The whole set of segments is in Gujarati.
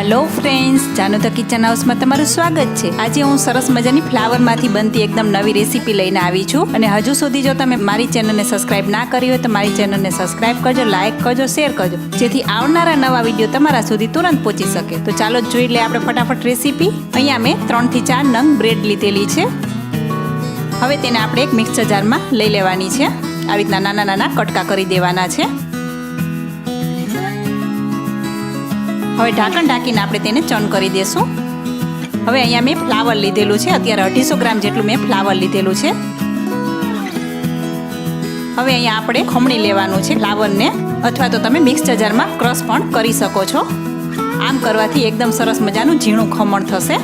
હાલો ફ્રેન્ડ્સ જાનો ધ કિચન હાઉસમાં તમારું સ્વાગત છે. આજે હું સરસ મજાની ફ્લાવરમાંથી બનતી એકદમ નવી રેસીપી લઈને આવી છું અને હજુ સુધી જો તમે મારી ચેનલને સબસ્ક્રાઇબ ના કરી હોય તો મારી ચેનલને સબસ્ક્રાઇબ કરજો લાઇક કરજો શેર કરજો, જેથી આવનારા નવા વીડિયો તમારા સુધી તુરંત પહોંચી શકે. તો ચાલો જોઈ લે આપણે ફટાફટ રેસીપી. અહીંયા મેં ત્રણથી ચાર નંગ બ્રેડ લીધેલી છે. હવે તેને આપણે એક મિક્સર જારમાં લઈ લેવાની છે. આવી રીતના નાના નાના કટકા કરી દેવાના છે. હવે ઢાંકણ ઢાંકીને આપણે તેને ચન કરી દેશું. હવે અહીંયા મેં ફ્લાવર લીધેલું છે. અત્યારે અઢીસો ગ્રામ જેટલું મેં ફ્લાવર લીધેલું છે. હવે અહીંયા આપણે ખમણી લેવાનું છે ફ્લાવરને. અથવા તો તમે મિક્સ જારમાં ક્રશ પણ કરી શકો છો. આમ કરવાથી એકદમ સરસ મજાનું ઝીણું ખમણ થશે.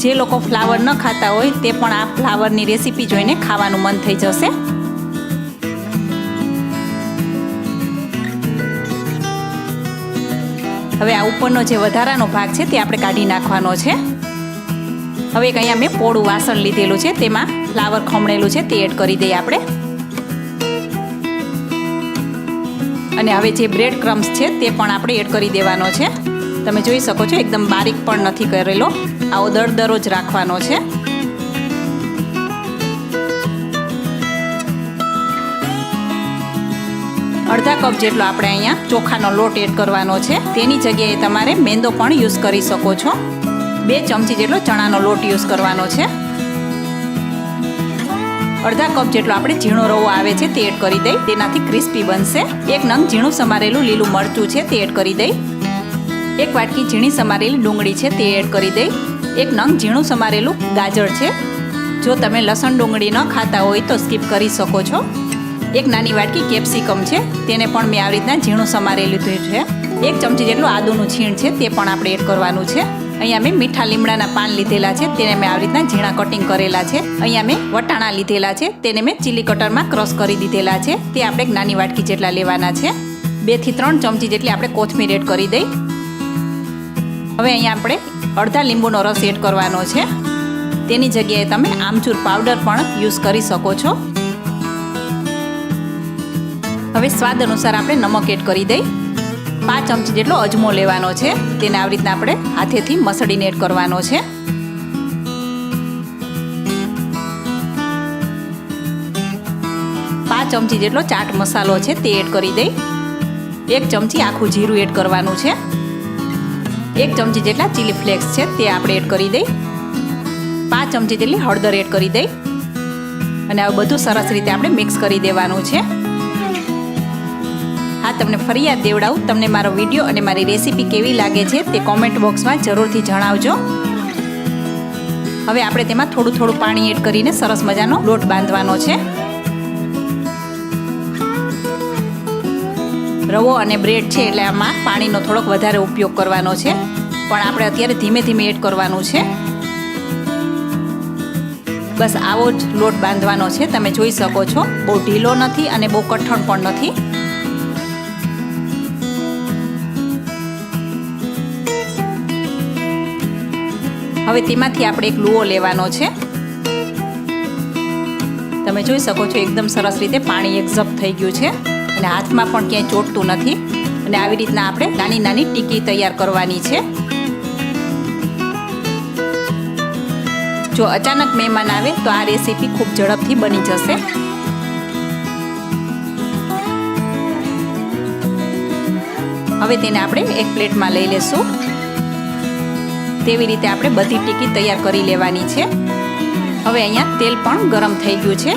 જે લોકો ફ્લાવર ન ખાતા હોય તે પણ આ ફ્લાવરની રેસીપી જોઈને ખાવાનું મન થઈ જશે. હવે આ ઉપરનો જે વધારાનો ભાગ છે તે આપણે કાઢી નાખવાનો છે. હવે એક અહીંયા મેં પોળું વાસણ લીધેલું છે, તેમાં ફ્લાવર ખમણેલું છે, તે એડ કરી દઈએ આપણે. અને હવે જે બ્રેડ ક્રમ્સ છે તે પણ આપણે એડ કરી દેવાનો છે. તમે જોઈ શકો છો, એકદમ બારીક પણ નથી કરેલો. આવો દર દરરોજ રાખવાનો છે. અડધા કપ જેટલો આપણે અહીંયા ચોખાનો લોટ એડ કરવાનો છે. તેની જગ્યાએ તમારે મેંદો પણ યુઝ કરી શકો છો. બે ચમચી જેટલો ચણાનો લોટ યુઝ કરવાનો છે. અડધા કપ જેટલો આપણે ઝીણો રવો આવે છે તે એડ કરી દઈ. તેનાથી ક્રિસ્પી બનશે. એક નંગ ઝીણું સમારેલું લીલું મરચું છે તે એડ કરી દઈ. એક વાટકી ઝીણી સમારેલી ડુંગળી છે તે એડ કરી દઈ. એક નંગ ઝીણું સમારેલું ગાજર છે. જો તમે લસણ ડુંગળી ન ખાતા હોય તો સ્કીપ કરી શકો છો. એક નાની વાટકી કેપ્સિકમ છે, તેને પણ મેં આવી રીતના ઝીણું સમારેલું છે. એક ચમચી જેટલું આદુનું છીણ છે, તે પણ આપણે એડ કરવાનું છે. અહીંયા મેં મીઠા લીમડાના પાન લીધેલા છે, તેને મેં આવી રીતના ઝીણા કટિંગ કરેલા છે. અહીંયા મેં વટાણા લીધેલા છે, તેને મેં ચીલી કટરમાં ક્રોસ કરી દીધેલા છે. તે આપણે એક નાની વાટકી જેટલા લેવાના છે. બેથી ત્રણ ચમચી જેટલી આપણે કોથમીર એડ કરી દઈ. હવે અહીંયા આપણે અડધા લીંબુનો રસ એડ કરવાનો છે. તેની જગ્યાએ તમે આમચૂર પાવડર પણ યુઝ કરી શકો છો. હવે સ્વાદ અનુસાર આપણે નમક એડ કરી દઈ. પાંચ ચમચી જેટલો અજમો લેવાનો છે. તેને આવી રીતના આપણે હાથેથી મસળીને એડ કરવાનો છે. પાંચ ચમચી જેટલો ચાટ મસાલો છે તે એડ કરી દઈ. એક ચમચી આખું જીરું એડ કરવાનું છે. એક ચમચી જેટલા ચીલી ફ્લેક્સ છે તે આપણે એડ કરી દઈ. પાંચ ચમચી જેટલી હળદર એડ કરી દઈ. અને આ બધું સરસ રીતે આપણે મિક્સ કરી દેવાનું છે. હા, તમને ફરિયાદ દેવડાવું. તમને મારો વીડિયો અને મારી રેસીપી કેવી લાગે છે તે કોમેન્ટ બોક્સમાં જરૂરથી જણાવજો. હવે આપણે તેમાં થોડું થોડું પાણી એડ કરીને સરસ મજાનો લોટ બાંધવાનો છે. રવો અને બ્રેડ છે એટલે આમાં પાણીનો થોડોક વધારે ઉપયોગ કરવાનો છે. પણ આપણે અત્યારે ધીમે ધીમે એડ કરવાનું છે. બસ આવો જ લોટ બાંધવાનો છે. તમે જોઈ શકો છો, બહુ ઢીલો નથી અને બહુ કઠણ પણ નથી. હવે તેમાંથી આપણે એક લુઓ લેવાનો છે. તમે જોઈ શકો છો એકદમ સરસ રીતે પાણી એક્ઝબ થઈ ગયું છે અને હાથમાં પણ ક્યાંય ચોટતું નથી. અને આવી રીતના આપણે નાની નાની ટીકી તૈયાર કરવાની છે. જો અચાનક મહેમાન આવે તો આ રેસીપી ખૂબ ઝડપથી બની જશે. હવે તેને આપણે એક પ્લેટમાં લઈ લેશું. તેવી રીતે આપણે બધી ટીકી તૈયાર કરી લેવાની છે. હવે અહીંયા તેલ પણ ગરમ થઈ ગયું છે.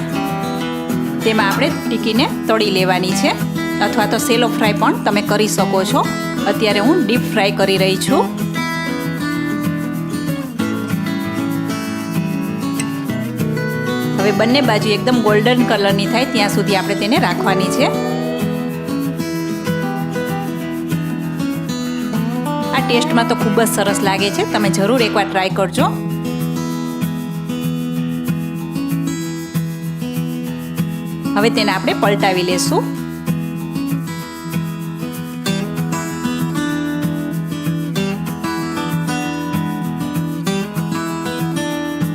તેમાં આપણે ટીકીને તળી લેવાની છે. અથવા તો સેલો ફ્રાય પણ તમે કરી શકો છો. અત્યારે હું ડીપ ફ્રાય કરી રહી છું. હવે બંને બાજુ એકદમ ગોલ્ડન કલરની થાય ત્યાં સુધી આપણે તેને રાખવાની છે. આ ટેસ્ટમાં તો ખૂબ જ સરસ લાગે છે. તમે જરૂર એકવાર ટ્રાય કરજો. હવે તેને આપણે પલટાવી લેશું.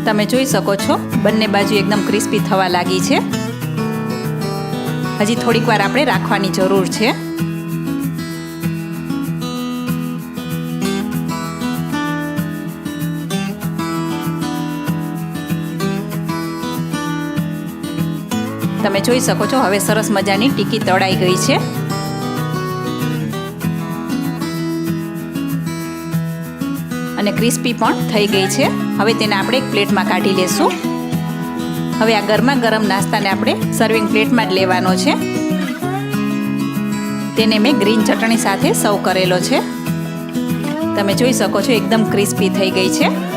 તમે જોઈ શકો છો, બંને બાજુ એકદમ ક્રિસ્પી થવા લાગી છે. હજી થોડીક વાર આપણે રાખવાની જરૂર છે. તમે જોઈ શકો છો, હવે સરસ મજાની ટીકી તળાઈ ગઈ છે. અને ક્રિસ્પી પણ થઈ ગઈ છે. હવે તેને આપણે એક પ્લેટમાં કાઢી લેશું. હવે આ ગરમા ગરમ નાસ્તાને આપણે સર્વિંગ પ્લેટમાં જ લેવાનો છે. તેને મેં ગ્રીન ચટણી સાથે સર્વ કરેલો છે. તમે જોઈ શકો છો, એકદમ ક્રિસ્પી થઈ ગઈ છે.